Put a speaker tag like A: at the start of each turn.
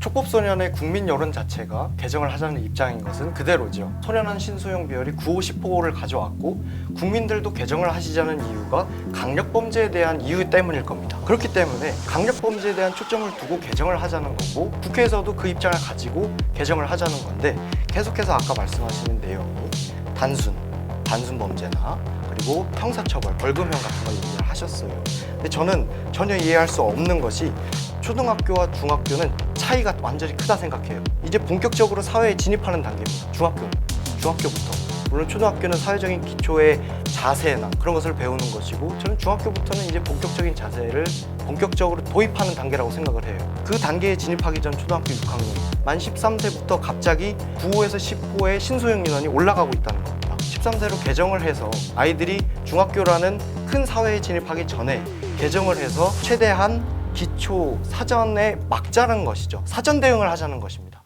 A: 촉법소년의 국민 여론 자체가 개정을 하자는 입장인 것은 그대로죠. 소년원 신소용 비율이 9, 10호를 가져왔고 국민들도 개정을 하시자는 이유가 강력범죄에 대한 이유 때문일 겁니다. 그렇기 때문에 강력범죄에 대한 초점을 두고 개정을 하자는 거고 국회에서도 그 입장을 가지고 개정을 하자는 건데 계속해서 아까 말씀하시는 내용이 단순, 단순 범죄나 그리고 형사처벌, 벌금형 같은 걸 얘기를 하셨어요. 근데 저는 전혀 이해할 수 없는 것이 초등학교와 중학교는 차이가 완전히 크다 생각해요. 이제 본격적으로 사회에 진입하는 단계입니다. 중학교, 중학교부터. 물론 초등학교는 사회적인 기초의 자세나 그런 것을 배우는 것이고 저는 중학교부터는 이제 본격적인 자세를 본격적으로 도입하는 단계라고 생각을 해요. 그 단계에 진입하기 전 초등학교 6학년 만 13세부터 갑자기 9호에서 10호의 신소형 민원이 올라가고 있다는 겁니다. 13세로 개정을 해서 아이들이 중학교라는 큰 사회에 진입하기 전에 개정을 해서 최대한 기초 사전에 막자는 것이죠. 사전 대응을 하자는 것입니다.